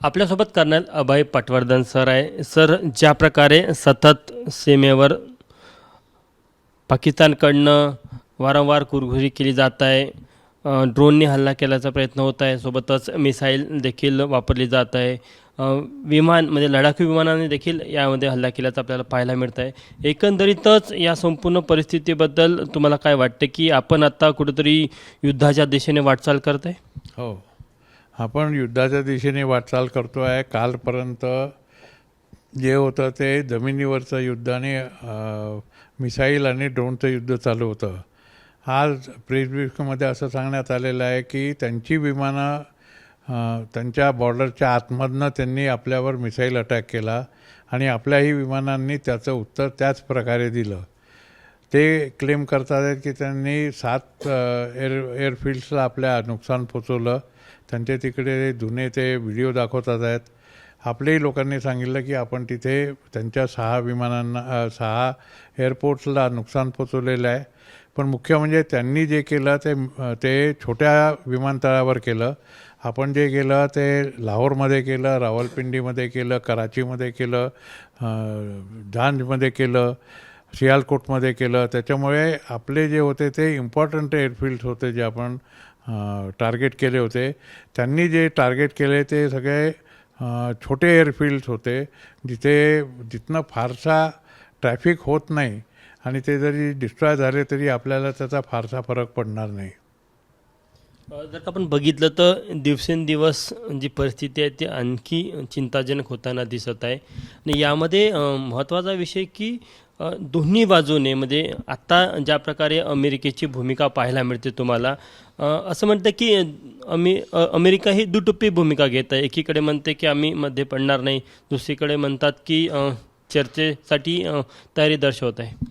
आपल्यासोबत colonel Abhay Patwardhan sir आहे. Sir ज्या प्रकारे सतत सीमेवर पाकिस्तानकडनं वारंवार कुरघुरी केली जात आहे ड्रोनने हल्ला केल्याचा प्रयत्न होत आहे सोबतच मिसाईल देखील वापरली जात आहे. विमान म्हणजे लडाखी विमानाने देखील यामध्ये हल्ला केल्याचं आपल्याला पाहायला मिळत आहे एकंदरीतच या संपूर्ण परिस्थितीबद्दल तुम्हाला काय वाटतं की आपण आता कुठेतरी युद्धाच्या दिशेने वाटचाल करत आहे हो. आपण युद्धाच्या दिशेने वाटचाल करतो आहे कालपर्यंत जे होतं ते जमिनीवरचं युद्धाने मिसाईल आणि ड्रोनचं युद्ध चालू होतं. आज प्रेस ब्रीफमध्ये असं सांगण्यात आलेलं आहे की त्यांची विमानं त्यांच्या बॉर्डरच्या आतमधनं त्यांनी आपल्यावर मिसाईल अटॅक केला आणि आपल्याही विमानांनी त्याचं उत्तर त्याच प्रकारे दिलं. ते क्लेम करतात की त्यांनी सात एअर एअरफिल्ड्सला आपल्या नुकसान पोचवलं. त्यांचे तिकडे जुने ते व्हिडिओ दाखवतात आहेत. आपल्याही लोकांनी सांगितलं की आपण तिथे त्यांच्या सहा विमानांना सहा एअरपोर्ट्सला नुकसान पोचवलेलं आहे. पण मुख्य म्हणजे त्यांनी जे केलं ते ते छोट्या विमानतळावर केलं. आपण जे केलं ते लाहोरमध्ये केलं रावलपिंडीमध्ये केलं कराचीमध्ये केलं झांजमध्ये केलं सियालकोटमध्ये केलं. त्याच्यामुळे आपले जे होते ते इम्पॉर्टंट एअरफील्ड्स होते जे आपण टार्गेट केले होते. त्यांनी जे टार्गेट केले ते सगळे छोटे एअरफिल्ड्स होते. जिथे जिथनं फारसा ट्रॅफिक होत नाही आणि ते जरी डिस्ट्रॉय झाले तरी आपल्याला त्याचा फारसा फरक पडणार नाही. जर का आपण बघितलं तर दिवसेंदिवस जी परिस्थिती आहे ती आणखी चिंताजनक होताना दिसत आहे. आणि यामध्ये महत्त्वाचा विषय की दोन्ही बाजूने म्हणजे आत्ता ज्या प्रकारे अमेरिकेची भूमिका पाहायला मिळते तुम्हाला असं म्हणतं की अमे अमेरिका ही दुटप्पी भूमिका घेत आहे. एकीकडे म्हणते की आम्ही मध्ये पडणार नाही दुसरीकडे म्हणतात की चर्चेसाठी तयारी दर्शवत आहे.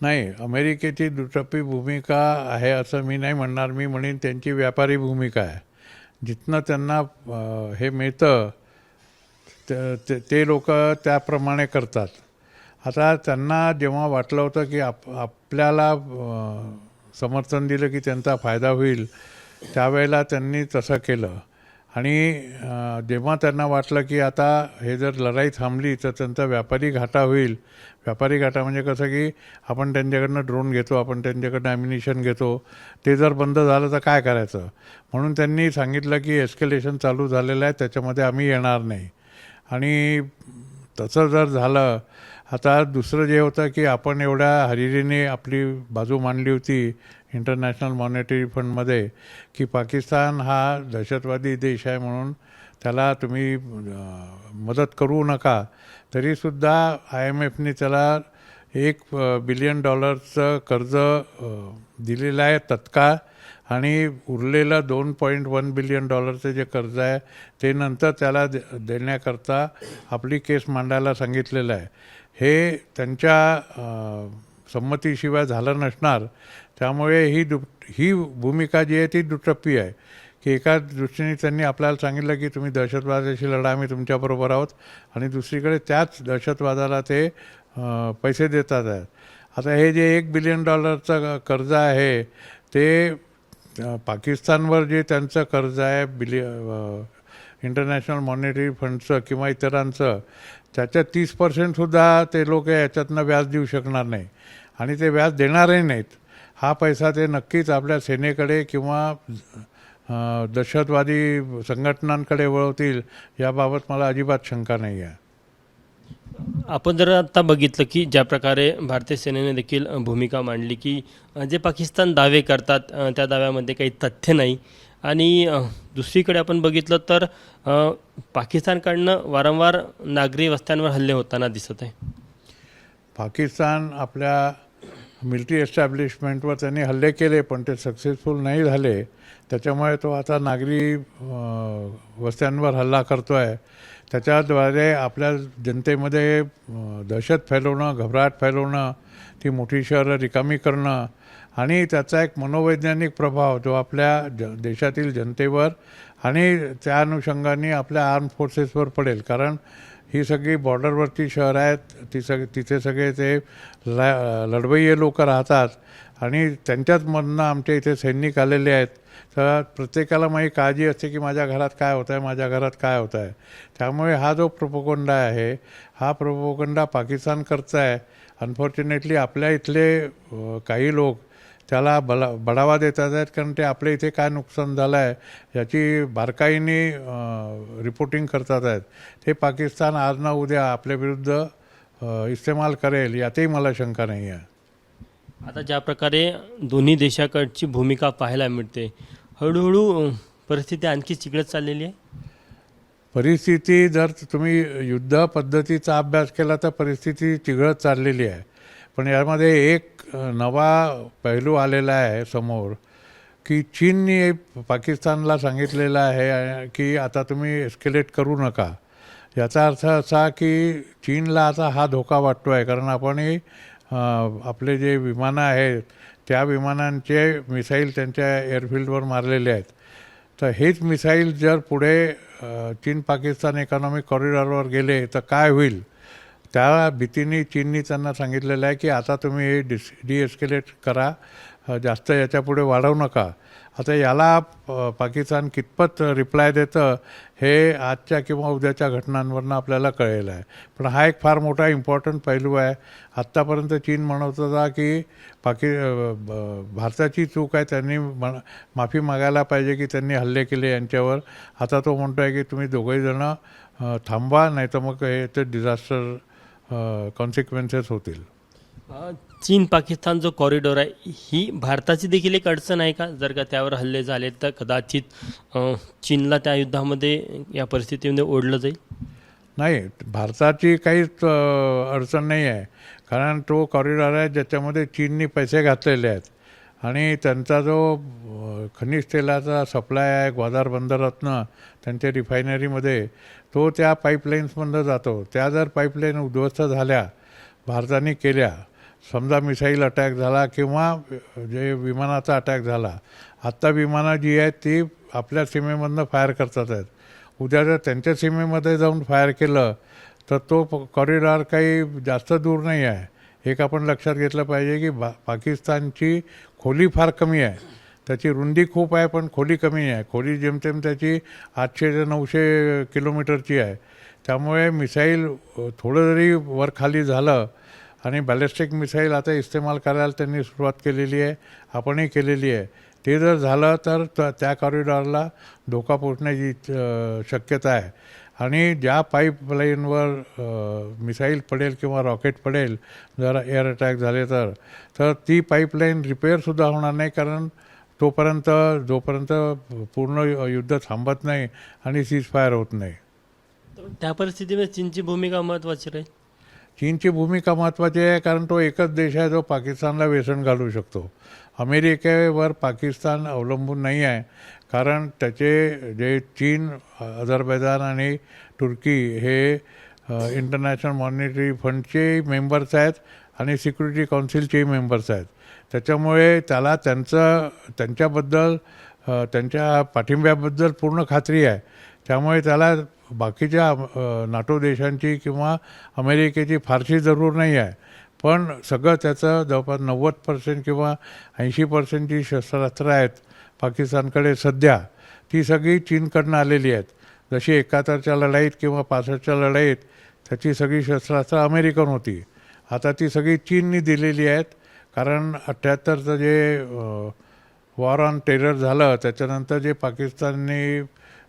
नाही अमेरिकेची दुटप्पी भूमिका आहे असं मी नाही म्हणणार. मी म्हणेन त्यांची व्यापारी भूमिका आहे. जिथनं त्यांना हे मिळतं ते- ते- ते लोक त्याप्रमाणे करतात. आता त्यांना जेव्हा वाटलं होतं की आप आपल्याला समर्थन दिलं की त्यांचा फायदा होईल त्यावेळेला त्यांनी तसं केलं. आणि जेव्हा त्यांना वाटलं की आता हे जर लढाई थांबली तर त्यांचा व्यापारी घाटा होईल. व्यापारी घाटा म्हणजे कसं की आपण त्यांच्याकडनं ड्रोन घेतो आपण त्यांच्याकडनं ॲम्युनिशन घेतो. ते जर बंद झालं तर काय करायचं? म्हणून त्यांनी सांगितलं की एस्केलेशन चालू झालेलं आहे त्याच्यामध्ये आम्ही येणार नाही. आणि तसं जर झालं आता दुसरं जे होतं की आपण एवढ्या हरिरीने आपली बाजू मांडली होती इंटरनॅशनल मॉनिटरी फंडमध्ये की पाकिस्तान हा दहशतवादी देश आहे म्हणून त्याला तुम्ही मदत करू नका. तरीसुद्धा आय एम एफने त्याला एक बिलियन डॉलरचं कर्ज दिलेलं आहे तत्काळ. आणि उरलेला दोन पॉईंट वन बिलियन डॉलरचं जे कर्ज आहे ते नंतर त्याला दे देण्याकरता आपली केस मांडायला सांगितलेलं आहे. हे त्यांच्या संमतीशिवाय झालं नसणार. त्यामुळे ही दु ही भूमिका जी आहे ती दुटप्पी आहे. की एका दृष्टीने त्यांनी आपल्याला सांगितलं की तुम्ही दहशतवादाशी लढा आम्ही तुमच्याबरोबर आहोत. आणि दुसरीकडे त्याच दहशतवादाला ते पैसे देतात. आहेत आता हे जे एक बिलियन डॉलरचं कर्ज आहे ते पाकिस्तानवर जे त्यांचं कर्ज आहे बिलि इंटरनॅशनल मॉनिटरी फंडचं किंवा इतरांचं त्याच्या तीस पर्सेंटसुद्धा ते लोक याच्यातनं व्याज देऊ शकणार नाही. आणि ते व्याज देणारही नाहीत. हा पैसा ते नक्कीच आपल्या सेनेकडे किंवा दहशतवादी संघटनांकडे वळवतील याबाबत मला अजिबात शंका नाही आहे आपण जर आता बघितलं की ज्या प्रकारे भारतीय सेनेने देखील भूमिका मांडली की जे पाकिस्तान दावे करतात त्या दाव्यामध्ये काही तथ्य नाही. आणि दुसरीकडे आपण बघितलं तर पाकिस्तानकडनं वारंवार नागरी वस्त्यांवर हल्ले होताना दिसत आहे. पाकिस्तान आपल्या मिलिटरी एस्टॅब्लिशमेंटवर त्यांनी हल्ले केले पण ते सक्सेसफुल नाही झाले. त्याच्यामुळे तो आता नागरी वस्त्यांवर हल्ला करतो आहे त्याच्याद्वारे आपल्या जनतेमध्ये दहशत फैलवणं घबराट फैलवणं ती मोठी शहरं रिकामी करणं आणि त्याचा एक मनोवैज्ञानिक प्रभाव जो आपल्या ज देशातील जनतेवर आणि त्या अनुषंगाने आपल्या आर्म फोर्सेसवर पडेल. कारण ही सगळी बॉर्डरवरची शहरं आहेत ती सग तिथे सगळे ते ल लढवय्ये लोक राहतात आणि त्यांच्याचमधनं आमच्या इथे सैनिक आलेले आहेत. तर प्रत्येकाला माझी काळजी असते की माझ्या घरात काय होत आहे माझ्या घरात काय होत आहे त्यामुळे हा जो प्रोपोगंडा आहे हा प्रोपोगंडा पाकिस्तानकरचा आहे अनफॉर्च्युनेटली आपल्या इथले काही लोक त्याला बला बढावा देतात आहेत कारण ते आपल्या इथे काय नुकसान झालं आहे याची बारकाईने रिपोर्टिंग करतात आहेत. ते पाकिस्तान आज ना उद्या आपल्याविरुद्ध इस्तेमाल करेल यातही मला शंका नाही आहे आता ज्या प्रकारे दोन्ही देशाकडची भूमिका पाहायला मिळते हळूहळू परिस्थिती आणखी चिघळत चाललेली आहे? परिस्थिती जर तुम्ही युद्ध पद्धतीचा अभ्यास केला तर परिस्थिती चिघळत चाललेली आहे. पण यामध्ये एक नवा पैलू आलेला आहे समोर की चीनने पाकिस्तानला सांगितलेलं आहे की आता तुम्ही एस्केलेट करू नका. याचा अर्थ असा की चीनला आता हा धोका वाटतो आहे कारण आपणही आपले जे विमानं आहेत त्या विमानांचे मिसाईल त्यांच्या एअरफील्डवर मारलेले आहेत. तर हेच मिसाईल जर पुढे चीन पाकिस्तान इकॉनॉमिक कॉरिडॉरवर गेले तर काय होईल? त्या भीतीने चीननी त्यांना सांगितलेलं आहे की आता तुम्ही हे डिस डिएस्केलेट करा. जास्त याच्यापुढे वाढवू नका. आता याला पाकिस्तान कितपत रिप्लाय देतं हे आजच्या किंवा उद्याच्या घटनांवरनं आपल्याला कळेलं आहे. पण हा एक फार मोठा इम्पॉर्टंट पैलू आहे. आत्तापर्यंत चीन म्हणत होता की पाकि भारताची चूक आहे त्यांनी म्हण- माफी मागायला पाहिजे की त्यांनी हल्ले केले यांच्यावर. आता तो म्हणतो आहे की तुम्ही दोघंहीजणं थांबा नाही तर मग हे ते डिझास्टर कॉन्सिक्वेन्सेस होतील. चीन पाकिस्तान जो कॉरिडॉर आहे ही भारताची देखील एक अडचण आहे का? जर का त्यावर हल्ले झाले तर कदाचित चीनला त्या युद्धामध्ये या परिस्थितीमध्ये ओढलं जाईल? नाही भारताची काहीच अडचण नाही आहे. कारण तो कॉरिडॉर आहे ज्याच्यामध्ये चीननी पैसे घातलेले आहेत. आणि त्यांचा जो खनिज तेलाचा सप्लाय आहे ग्वादार बंदरातनं त्यांच्या रिफायनरीमध्ये तो त्या पाईपलाईन्समधनं जातो. त्या जर पाईपलाईन उद्ध्वस्त झाल्या भारताने केल्या समजा मिसाईल अटॅक झाला किंवा जे विमानाचा अटॅक झाला आत्ता विमानं जी आहेत ती आपल्या सीमेमधनं फायर करतात आहेत. उद्या जर त्यांच्या सीमेमध्ये जाऊन फायर केलं तर तो कॉरिडॉर काही जास्त दूर नाही आहे. एक आपण लक्षात घेतलं पाहिजे की बा पाकिस्तानची खोली फार कमी आहे. त्याची रुंदी खूप आहे पण खोली कमी आहे. खोली जेमतेम त्याची आठशे ते नऊशे किलोमीटरची आहे. त्यामुळे मिसाईल थोडं जरी वर खाली झालं आणि बॅलिस्टिक मिसाईल आता इस्तेमाल करायला त्यांनी सुरुवात केलेली आहे. आपणही केलेली आहे. ते जर झालं तर त्या कॉरिडॉरला धोका पोचण्याची शक्यता आहे. आणि ज्या पाईपलाईनवर मिसाईल पडेल किंवा रॉकेट पडेल जर एअर अटॅक झाले तर तर ती पाईपलाईन रिपेअरसुद्धा होणार नाही कारण तोपर्यंत जोपर्यंत पूर्ण युद्ध थांबत नाही आणि सीज फायर होत नाही. त्या परिस्थितीमध्ये चीनची भूमिका महत्त्वाची राहील? चीनची भूमिका महत्त्वाची आहे कारण तो एकच देश आहे जो पाकिस्तानला व्यसन घालू शकतो. अमेरिकेवर पाकिस्तान अवलंबून नाही आहे कारण त्याचे जे चीन अझरबैजान आणि तुर्की हे इंटरनॅशनल मॉनिटरी फंडचे मेंबर्स आहेत आणि सिक्युरिटी काउन्सिलचेही मेंबर्स आहेत. त्याच्यामुळे त्याला त्यांचं त्यांच्याबद्दल त्यांच्या पाठिंब्याबद्दल पूर्ण खात्री आहे. त्यामुळे त्याला बाकीच्या नाटो देशांची किंवा अमेरिकेची फारशी जरूर नाही आहे. पण सगळं त्याचं जवळपास नव्वद पर्सेंट किंवा ऐंशी पर्सेंट जी शस्त्रास्त्र आहेत पाकिस्तानकडे सध्या. ती सगळी चीनकडनं आलेली आहेत. जशी एकाहत्तरच्या लढाईत किंवा पासष्टच्या लढाईत त्याची सगळी शस्त्रास्त्र अमेरिकन होती. आता ती सगळी चीननी दिलेली आहेत. कारण अठ्ठ्याहत्तरचं जे वॉर ऑन टेरर झालं त्याच्यानंतर जे पाकिस्तानने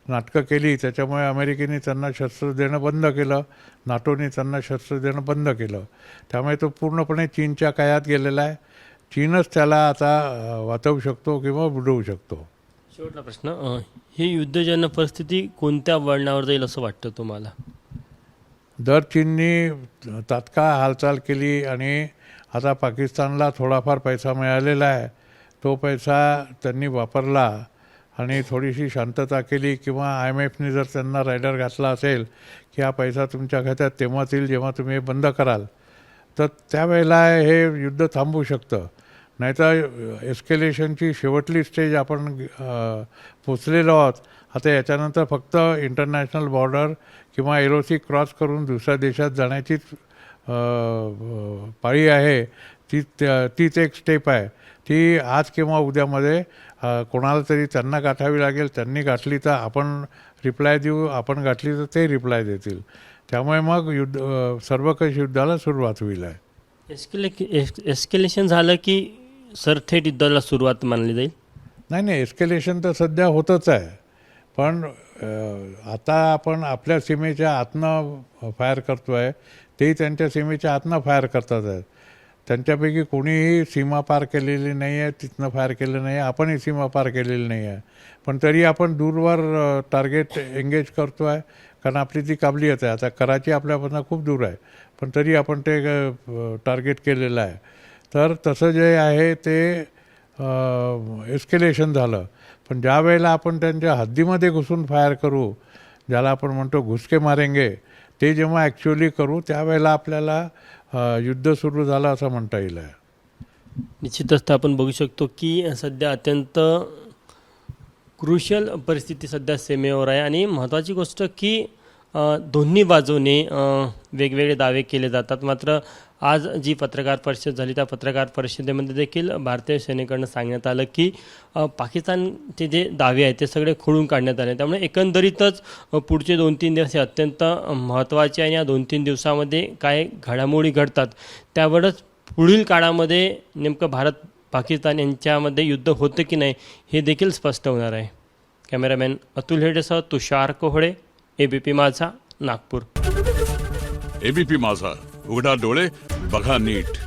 नाटकं केली त्याच्यामुळे अमेरिकेने त्यांना शस्त्र देणं बंद केलं नाटोने त्यांना शस्त्र देणं बंद केलं. त्यामुळे तो पूर्णपणे चीनच्या कायात गेलेला आहे. चीनच त्याला आता वाचवू शकतो किंवा बुडवू शकतो. शेवटला प्रश्न ही युद्धजन्य परिस्थिती कोणत्या वळणावर जाईल असं वाटतं तुम्हाला? जर चीननी तात्काळ हालचाल केली आणि आता पाकिस्तानला थोडाफार पैसा मिळालेला आहे. तो पैसा त्यांनी वापरला. आणि थोडीशी शांतता केली किंवा आय एम एफने जर त्यांना रायडर घातला असेल की हा पैसा तुमच्या खात्यात तेव्हाच येईल जेव्हा तुम्ही हे बंद कराल तर त्यावेळेला हे युद्ध थांबू शकतं. नाहीतर एस्केलेशनची शेवटली स्टेज आपण पोचलेलो आहोत. आता याच्यानंतर फक्त इंटरनॅशनल बॉर्डर किंवा एल ओ सी क्रॉस करून दुसऱ्या देशात जाण्याचीच पाळी आहे. ती तीच एक स्टेप आहे. ती आज किंवा उद्यामध्ये कोणाला तरी त्यांना गाठावी लागेल त्यांनी गाठली तर आपण रिप्लाय देऊ आपण गाठली तर ते रिप्लाय देतील. त्यामुळे मग युद्ध सर्वकष युद्धाला सुरुवात होईल. आहे एस्केले एस्केलेशन झालं की सर थेट युद्धाला सुरुवात मानली जाईल? नाही नाही एस्केलेशन तर सध्या होतच आहे. पण आता आपण आपल्या सीमेच्या आतनं फायर करतो आहे तेही त्यांच्या सीमेच्या आतनं फायर करतात. आहेत त्यांच्यापैकी कोणीही सीमा पार केलेली नाही आहे तिथनं फायर केलं नाही आहे आपणही सीमा पार केलेली नाही आहे पण तरी आपण दूरवर टार्गेट एंगेज करतो आहे कारण आपली ती काबलियत आहे. आता कराची आपल्यापासून खूप दूर आहे. पण तरी आपण ते टार्गेट केलेलं आहे. तर तसं जे आहे ते एस्केलेशन झालं. पण ज्या वेळेला आपण त्यांच्या हद्दीमध्ये घुसून फायर करू ज्याला आपण म्हणतो घुसके मारेंगे ते जेव्हा ॲक्च्युअली करू त्यावेळेला आपल्याला युद्ध सुरू झालं असं म्हणता येईल. आहे निश्चितच तर आपण बघू शकतो की सध्या अत्यंत क्रुशल परिस्थिती सध्या सीमेवर आहे. आणि महत्त्वाची गोष्ट की दोन्ही बाजूने वेगवेगळे दावे केले जातात. मात्र आज जी पत्रकार परिषद झाली त्या पत्रकार परिषदेमध्ये देखील भारतीय सेनेकडनं सांगण्यात आलं की पाकिस्तानचे जे दावे आहेत ते सगळे खोडून काढण्यात आले. त्यामुळे एकंदरीतच पुढचे दोन तीन दिवस हे अत्यंत महत्त्वाचे आणि या दोन तीन दिवसामध्ये काय घडामोडी घडतात त्यावरच पुढील काळामध्ये नेमकं भारत पाकिस्तान यांच्यामध्ये युद्ध होतं की नाही हे देखील स्पष्ट होणार आहे. कॅमेरामॅन अतुल हेडेसह तुषार कोहळे एबीपी माझा नागपूर. एबीपी माझा उघडा डोळे बघा नीट.